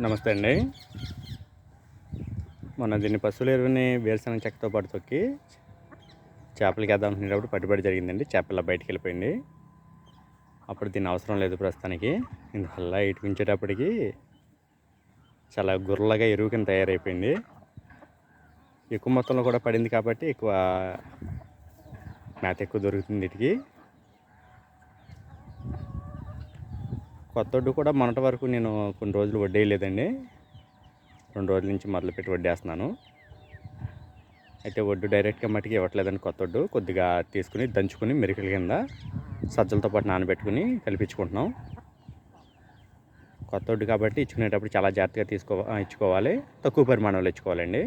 నమస్తే అండి. మొన్న దీన్ని పశువుల ఎరువుని వేరుశనగ చెక్కతో పాటు తొక్కి చేపలకి వేద్దాం అనుకునేటప్పుడు పట్టుబడి జరిగిందండి. చేపల బయటికి వెళ్ళిపోయింది. అప్పుడు దీని అవసరం లేదు ప్రస్తుతానికి. ఇందువల్ల ఇటు ఉంచేటప్పటికి చాలా గుర్రలాగా ఎరువు కింద తయారైపోయింది. ఎక్కువ మొత్తంలో కూడా పడింది కాబట్టి ఎక్కువ మేత ఎక్కువ దొరుకుతుంది వీటికి కొత్తొడ్డు కూడా మొన్నటి వరకు నేను కొన్ని రోజులు వడ్డేయలేదండి. రెండు రోజుల నుంచి మొదలుపెట్టి వడ్డేస్తున్నాను. అయితే వడ్డు డైరెక్ట్గా మట్టికి ఇవ్వట్లేదండి కొత్తొడ్డు కొద్దిగా తీసుకుని దంచుకుని మెరికల కింద సజ్జలతో పాటు నానబెట్టుకుని కలిపించుకుంటున్నాం. కొత్తొడ్డు కాబట్టి ఇచ్చుకునేటప్పుడు చాలా జాగ్రత్తగా తీసుకో ఇచ్చుకోవాలి. తక్కువ పరిమాణంలో ఇచ్చుకోవాలండి.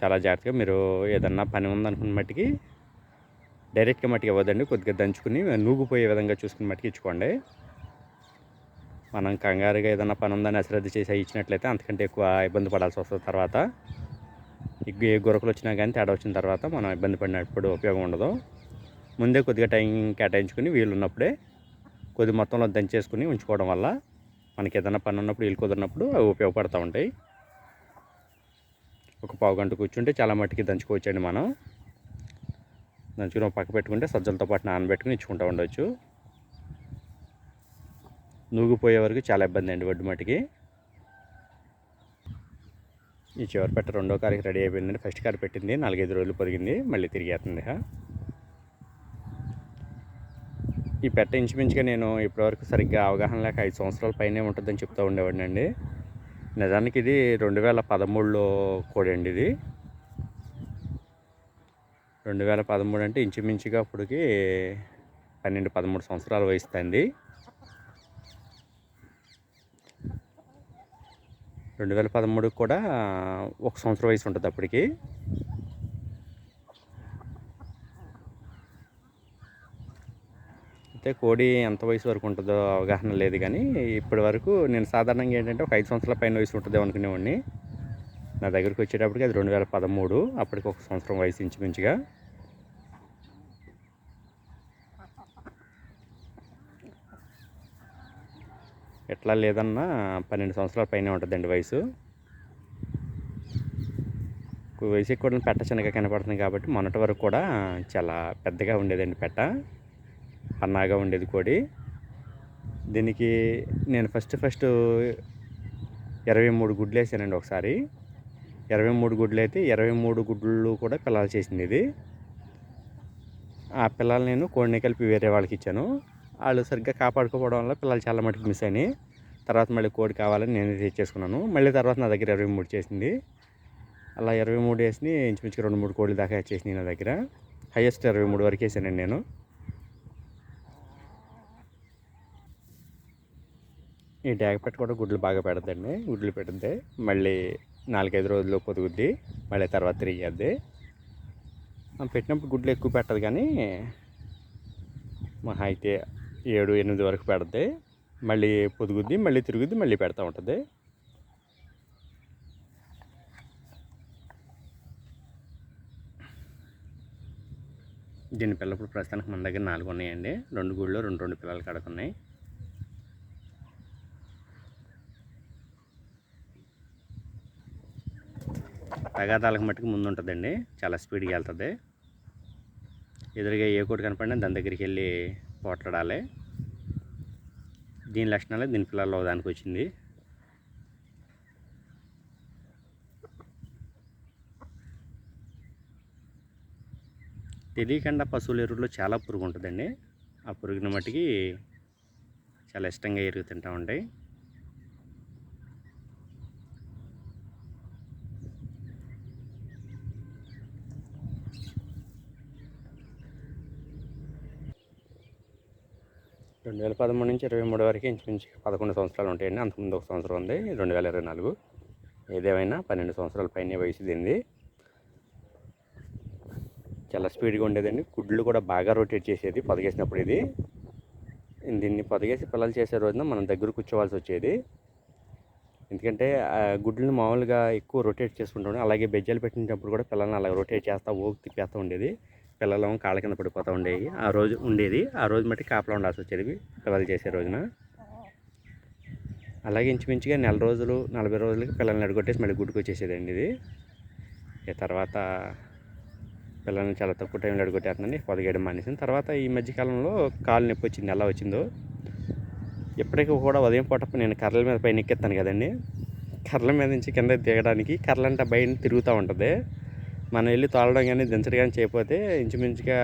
చాలా జాగ్రత్తగా మీరు ఏదన్నా పని ఉందనుకున్న మట్టికి డైరెక్ట్గా మట్టికి ఇవ్వదండి కొద్దిగా దంచుకుని నూగిపోయే విధంగా చూసుకుని మట్టికి ఇచ్చుకోండి. మనం కంగారుగా ఏదైనా పని ఉందని అశ్రద్ధ చేసి ఇచ్చినట్లయితే అంతకంటే ఎక్కువ ఇబ్బంది పడాల్సి వస్తుంది తర్వాత. ఏ గురకలు వచ్చినా కానీ తేడా వచ్చిన తర్వాత మనం ఇబ్బంది పడినప్పుడు ఉపయోగం ఉండదు. ముందే కొద్దిగా టైం కేటాయించుకుని వీళ్ళు ఉన్నప్పుడే కొద్ది మొత్తంలో దంచేసుకుని ఉంచుకోవడం వల్ల మనకి ఏదైనా పని ఉన్నప్పుడు వీళ్ళు కుదిరినప్పుడు అవి ఉపయోగపడుతూ ఉంటాయి. ఒక పావు గంట కూర్చుంటే చాలా మట్టికి దంచుకోవచ్చండి మనం. దంచుకుని పక్క పెట్టుకుంటే సజ్జలతో పాటు నానబెట్టుకుని ఇచ్చుకుంటూ ఉండవచ్చు నూగిపోయే వరకు చాలా ఇబ్బంది అండి వడ్డు మట్టికి. ఈ చివరి పెట్ట రెండో కారికి రెడీ అయిపోయిందండి. ఫస్ట్ కారు పెట్టింది నాలుగైదు రోజులు పొదిగింది మళ్ళీ తిరిగేస్తుంది ఈ పెట్ట ఇంచుమించుగా నేను ఇప్పటివరకు సరిగ్గా అవగాహన లేక ఐదు సంవత్సరాల పైనే ఉంటుందని చెప్తూ ఉండేవాడిని అండి. నిజానికి ఇది రెండు వేల పదమూడులో కోడండి ఇది. రెండు వేల పదమూడు అంటే ఇంచుమించుగా అప్పటికి పన్నెండు పదమూడు సంవత్సరాలు వయస్తుంది. రెండు వేల పదమూడుకి కూడా ఒక సంవత్సరం వయసు ఉంటుంది అప్పటికి. అయితే కోడి ఎంత వయసు వరకు ఉంటుందో అవగాహన లేదు కానీ ఇప్పటి వరకు నేను సాధారణంగా ఏంటంటే ఒక ఐదు సంవత్సరాల పైన వయసు ఉంటుంది అనుకునేవాడిని. నా దగ్గరికి వచ్చేటప్పటికి అది రెండు వేల పదమూడు అప్పటికి ఒక సంవత్సరం వయసు ఇంచుమించుగా. ఎట్లా లేదన్నా పన్నెండు సంవత్సరాల పైన ఉంటుందండి వయసు. వయసు ఎక్కువ పెట్ట చిన్నగా కనపడుతుంది కాబట్టి మొన్నటి వరకు కూడా చాలా పెద్దగా ఉండేదండి పెట్ట. పన్నాగా ఉండేది కోడి. దీనికి నేను ఫస్ట్ ఫస్ట్ ఇరవై మూడు గుడ్లు వేసానండి ఒకసారి. ఇరవై మూడు గుడ్లు అయితే ఇరవై మూడు గుడ్లు కూడా పిల్లలు చేసింది ఇది. ఆ పిల్లలు నేను కోడిని కలిపి వేరే వాళ్ళకి ఇచ్చాను. వాళ్ళు సరిగ్గా కాపాడుకోవడం వల్ల పిల్లలు చాలా మటుకు మిస్ అయినాయి. తర్వాత మళ్ళీ కోడి కావాలని నేను తెచ్చేసుకున్నాను మళ్ళీ తర్వాత నా దగ్గర ఇరవై మూడు చేసింది. అలా ఇరవై మూడు వేసి ఇంచుమించుకు రెండు మూడు కోళ్ళు దాకా వచ్చేసినాయి నా దగ్గర. హైయెస్ట్ ఇరవై మూడు వరకు వేసానండి నేను. ఈ డ్యాగ్ పెట్ట కూడా గుడ్లు బాగా పెడద్దండి. గుడ్లు పెడితే మళ్ళీ నాలుగైదు రోజుల్లో పొదుగుద్ది. మళ్ళీ తర్వాత తిరిగేద్ది. పెట్టినప్పుడు గుడ్లు ఎక్కువ పెట్టదు కానీ మహా అయితే ఏడు ఎనిమిది వరకు పెడుతుంది మళ్ళీ పొదుగుద్ది మళ్ళీ తిరుగుద్ది మళ్ళీ పెడతా ఉంటుంది. దీని పిల్లప్పుడు ప్రస్తుతానికి మన దగ్గర నాలుగు ఉన్నాయండి. రెండు గుళ్ళు రెండు రెండు పిల్లలు కడుకున్నాయి తగాదాలకు మట్టుకు ముందు ఉంటుందండి. చాలా స్పీడ్గా వెళ్తుంది. ఎదురుగా ఏ కోటి కనపడినా దాని దగ్గరికి వెళ్ళి పోట్లాడాలి. దీని లక్షణాలే దీని పిల్లల్లో దానికి వచ్చింది తెలియకుండా పశువుల ఎరువులో చాలా పురుగు ఉంటుందండి. ఆ పురుగుని మట్టికి చాలా ఇష్టంగా ఎరుగుతుంటూ ఉంటాయి. రెండు వేల పదమూడు నుంచి ఇరవై మూడు వరకు ఇంచుమించు పదకొండు సంవత్సరాలు ఉంటాయండి. అంతకుముందు ఒక సంవత్సరం ఉంది. రెండు వేల ఇరవై నాలుగు ఏదేమైనా పన్నెండు సంవత్సరాల పైన వయసు దింది చాలా స్పీడ్గా ఉండేదండి. గుడ్లు కూడా బాగా రొటేట్ చేసేది పొదగేసినప్పుడు ఇది. దీన్ని పొదగేసి పిల్లలు చేసే రోజున మనం దగ్గర కూర్చోవాల్సి వచ్చేది. ఎందుకంటే గుడ్లను మామూలుగా ఎక్కువ రొటేట్ చేసుకుంటాం అలాగే బెజ్జాలు పెట్టినప్పుడు కూడా పిల్లల్ని అలా రొటేట్ చేస్తూ ఓపు తిప్పేస్తూ ఉండేది. పిల్లలు కాళ్ళ కింద పడిపోతూ ఉండేవి. ఆ రోజు ఉండేది. ఆ రోజు మట్టి కాపలా ఉండాల్సి వచ్చేది. పిల్లలు చేసే రోజున. అలాగే ఇంచుమించుగా నెల రోజులు నలభై రోజులకి పిల్లల్ని అడగొట్టేసి మళ్ళీ గుడికి వచ్చేసేదండి ఇది. ఇక తర్వాత పిల్లల్ని చాలా తక్కువ టైంలో అడగొట్టేస్తుందని పొదగేయడం మానేసింది. తర్వాత ఈ మధ్యకాలంలో కాలు నొప్పి వచ్చింది. ఎలా వచ్చిందో. ఎప్పటికీ కూడా ఉదయం పూట నేను కర్రల మీద పైన ఎక్కెత్తాను కదండి. కర్రల మీద నుంచి కింద దిగడానికి కర్రలంట బయట తిరుగుతూ ఉంటుంది. మనం వెళ్ళి తోలడం కానీ దించడం కానీ చేయకపోతే ఇంచుమించుగా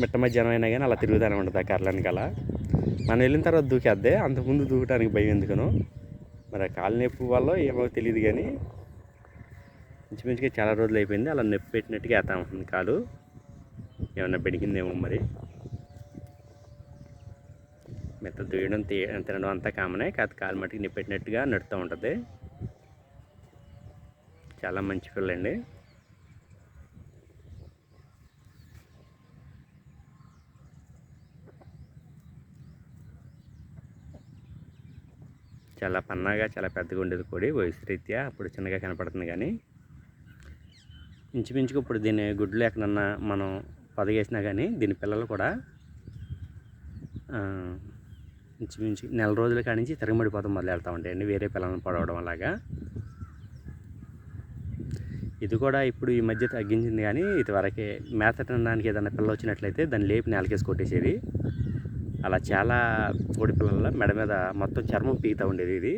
మిట్ట మధ్యాహ్నం అయినా కానీ అలా తిరుగుతూనే ఉంటుంది ఆ కర్రలనికి అలా. మనం వెళ్ళిన తర్వాత దూకేద్దే అంతకుముందు దూకడానికి భయం ఎందుకను. మరి ఆ కాలు నొప్పి వల్ల ఏమో తెలియదు కానీ ఇంచుమించుగా చాలా రోజులు అయిపోయింది. అలా నొప్పి పెట్టినట్టుగా వేస్తా ఉంటుంది కాలు. ఏమన్నా పెడిగిందేమో మరి. మెత్త దూయడం తీ తినడం అంతా కామనే కాదు కాలు మట్టుకు నొప్పి పెట్టినట్టుగా నడుతూ ఉంటుంది. చాలా మంచి పిల్లండి. చాలా పన్నాగా చాలా పెద్దగా ఉండేది కోడి. వయసు రీత్యా అప్పుడు చిన్నగా కనపడుతుంది కానీ ఇంచుమించుకు ఇప్పుడు దీని గుడ్లు ఎక్కడన్నా మనం పొదగేసినా కానీ దీని పిల్లలు కూడా ఇంచుమించు నెల రోజుల కాడి నుంచి తిరగబడిపోతాం మొదలు వెళ్తూ ఉంటాయండి వేరే పిల్లలను పడవడం అలాగా. ఇది కూడా ఇప్పుడు ఈ మధ్య తగ్గించింది కానీ ఇది వరకే మేత తినడానికి ఏదైనా పిల్ల వచ్చినట్లయితే దాన్ని లేపి నేలకేసి కొట్టేసేది. అలా చాలా కోడి పిల్లల మెడ మీద మొత్తం చర్మం పీగుతూ ఉండేది ఇది.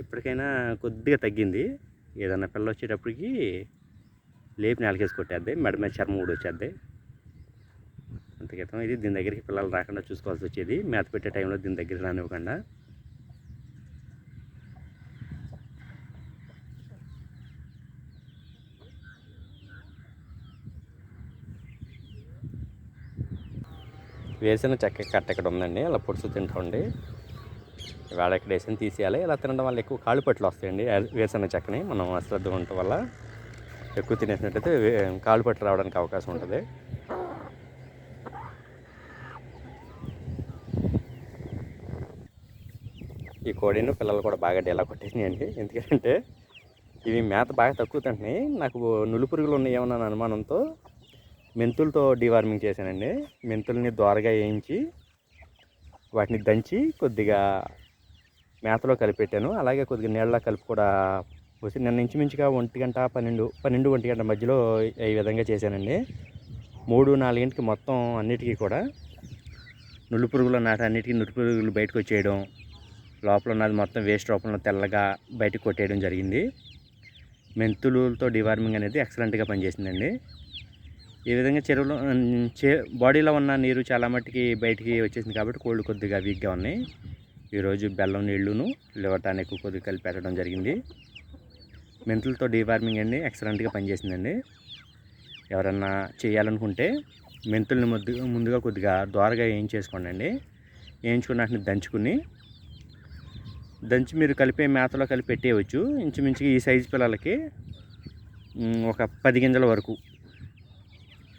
ఇప్పటికైనా కొద్దిగా తగ్గింది. ఏదైనా పిల్ల వచ్చేటప్పటికి లేపి నేలకేసి కొట్టేద్ది. మెడ మీద చర్మం కూడా వచ్చేద్ది. అంత క్రితం ఇది దీని దగ్గరికి పిల్లలు రాకుండా చూసుకోవాల్సి వచ్చేది. మేత పెట్టే టైంలో దీని దగ్గరికి రానివ్వకుండా. వేసిన చెక్క కట్ట ఇక్కడ ఉందండి. అలా పొడుసు తింటామండి ఇవాళ ఇక్కడ వేసిన తీసేయాలి. ఇలా తినడం వల్ల ఎక్కువ కాళ్ళు పట్లు వస్తాయండి. వేసిన చెక్కని మనం అశ్రద్ధ ఉండటం వల్ల ఎక్కువ తినేసినట్టయితే వే- కాళ్ళు పట్లు రావడానికి అవకాశం ఉంటుంది. ఈ కోడిను పిల్లలు కూడా బాగా డేలా కొట్టేసినాయండి. ఎందుకంటే ఇవి మేత బాగా తక్కువ తింటున్నాయి. నాకు నులు పురుగులు ఉన్నాయి ఏమన్నా అనుమానంతో మెంతులతో డివార్మింగ్ చేశానండి. మెంతుల్ని దోరగా వేయించి వాటిని దంచి కొద్దిగా మేతలో కలిపెట్టాను. అలాగే కొద్దిగా నీళ్ళ కలిపి కూడా పోసి నిన్న ఇంచుమించుగా ఒంటి గంట పన్నెండు పన్నెండు ఒంటి గంట మధ్యలో ఈ విధంగా చేశానండి. మూడు నాలుగింటికి మొత్తం అన్నిటికీ కూడా నులు పురుగులు నాటి అన్నిటికీ నులు పురుగులు బయటకు వచ్చేయడం లోపల ఉన్నది మొత్తం వేస్ట్ రూపంలో తెల్లగా బయటకు కొట్టేయడం జరిగింది. మెంతులతో డివార్మింగ్ అనేది ఎక్సలెంట్గా పనిచేసిందండి. ఈ విధంగా చెరువులో చే బాడీలో ఉన్న నీరు చాలా మట్టుకి బయటికి వచ్చేసింది కాబట్టి కోళ్ళు కొద్దిగా వీక్గా ఉన్నాయి. ఈరోజు బెల్లం నీళ్ళును లివర్ టానిక్ కొద్దిగా కలిపి పెట్టడం జరిగింది. మెంతులతో డీవార్మింగ్ అండి ఎక్సలెంట్గా పనిచేసిందండి. ఎవరన్నా చేయాలనుకుంటే మెంతుల్ని ముద్దు ముందుగా కొద్దిగా దోరగా వేయించేసుకోండి అండి వేయించుకున్న దంచుకుని దంచి మీరు కలిపే మేతలో కలిపి పెట్టేయవచ్చు. ఇంచుమించుగా ఈ సైజు పిల్లలకి ఒక పది గింజల వరకు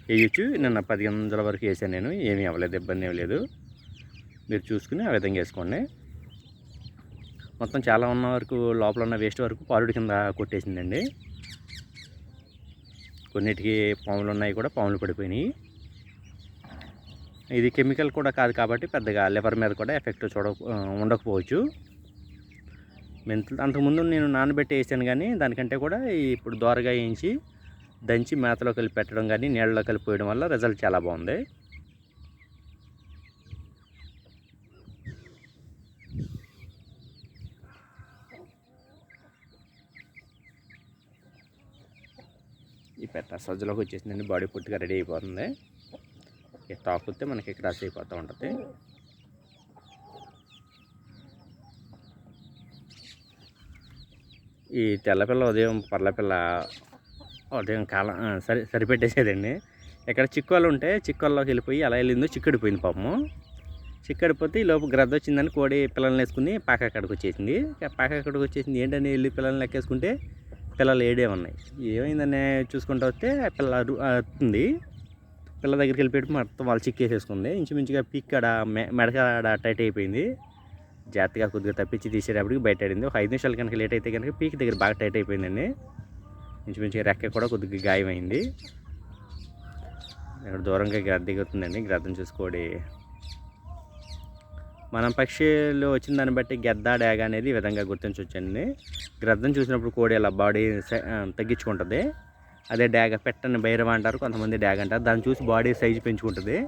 వేయచ్చు. నిన్న పది గింజల వరకు వేసాను నేను. ఏమీ అవ్వలేదు ఇబ్బంది ఏమి లేదు. మీరు చూసుకుని ఆ విధంగా వేసుకోండి. మొత్తం చాలా ఉన్న వరకు లోపల ఉన్న వేస్ట్ వరకు పాలుడి కింద కొట్టేసిందండి. కొన్నిటికి పాములు ఉన్నాయి కూడా పాములు పడిపోయినాయి. ఇది కెమికల్ కూడా కాదు కాబట్టి పెద్దగా లివర్ మీద కూడా ఎఫెక్ట్ చూడ ఉండకపోవచ్చు. మెంతులు అంతకుముందు నేను నానబెట్టి వేసాను కానీ దానికంటే కూడా ఇప్పుడు దోరగా వేయించి దంచి మేతలో కలిపి పెట్టడం కానీ నీళ్ళలో కలిపి పోయడం వల్ల రిజల్ట్ చాలా బాగుంది. ఈ పెట్ట సజ్జలోకి వచ్చేసిందండి బాడీ పూర్తిగా రెడీ అయిపోతుంది. ఇక తాకుతే మనకి క్రాస్ అయిపోతూ ఉంటుంది. ఈ తెల్లపిల్ల ఉదయం పర్లపిల్ల ఉదయం కాలం సరి సరిపెట్టేసేదండి. ఇక్కడ చిక్కువలు ఉంటే చిక్కువల్లోకి వెళ్ళిపోయి అలా వెళ్ళిందో చిక్కడిపోయింది పాపము. చిక్కడిపోతే ఈ లోపు గ్రద్ద వచ్చిందని కోడి పిల్లల్ని వేసుకుని పాక అక్కడికి వచ్చేసింది. పాక అక్కడికి వచ్చేసింది. ఏంటని వెళ్ళి పిల్లల్ని లెక్కేసుకుంటే పిల్లలు ఏడే ఉన్నాయి. ఏమైందని చూసుకుంటూ వస్తే పిల్ల అరు- అరుతుంది పిల్ల దగ్గరికి వెళ్ళిపోయి మొత్తం వాళ్ళు చిక్కేసేసుకుంది. ఇంచుమించుగా పీక్ ఆడ మె మెడకాడ టైట్ అయిపోయింది. జాగ్రత్తగా కొద్దిగా తప్పించి తీసేటప్పటికి బయట ఆడింది ఒక ఐదు నిమిషాలు కనుక లేట్ అయితే కనుక పీక్ దగ్గర బాగా టైట్ అయిపోయిందండి. ఇంచుమించుగా రెక్క కూడా కొద్దిగా గాయమైంది. ఇక్కడ దూరంగా గ్రద్ద దిగుతుందండి. గ్రద్దను చూసుకోడి. మనం పక్షిలో వచ్చిన దాన్ని బట్టి గెద్ద డేగ అనేది ఈ విధంగా గుర్తించవచ్చండి. గ్రద్దం చూసినప్పుడు కోడి ఇలా బాడీ తగ్గించుకుంటుంది. అదే డాగ పెట్టని బైరవ అంటారు కొంతమంది డాగ అంటారు. దాన్ని చూసి బాడీ సైజు పెంచుకుంటుంది.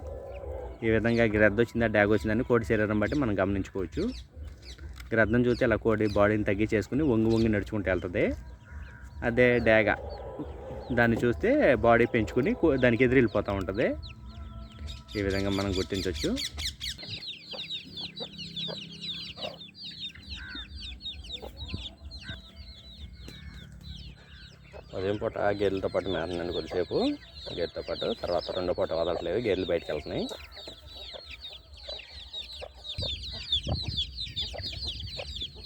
ఈ విధంగా గ్రద్ద వచ్చిందా డాగ్ వచ్చిందని కోడి శరీరం బట్టి మనం గమనించుకోవచ్చు. గ్రద్దం చూస్తే ఇలా కోడి బాడీని తగ్గించేసుకుని వంగి వంగి నడుచుకుంటూ వెళ్తుంది. అదే డాగ. దాన్ని చూస్తే బాడీ పెంచుకుని దానికి ఎదురు వెళ్ళిపోతూ ఉంటుంది. ఈ విధంగా మనం గుర్తించవచ్చు ఉదయం పూట గేర్లతో పాటు మేతనండి కొద్దిసేపు. గేర్తో పాటు తర్వాత రెండో పూట వదలట్లేదు. గేదెలు బయటకు వెళ్తున్నాయి.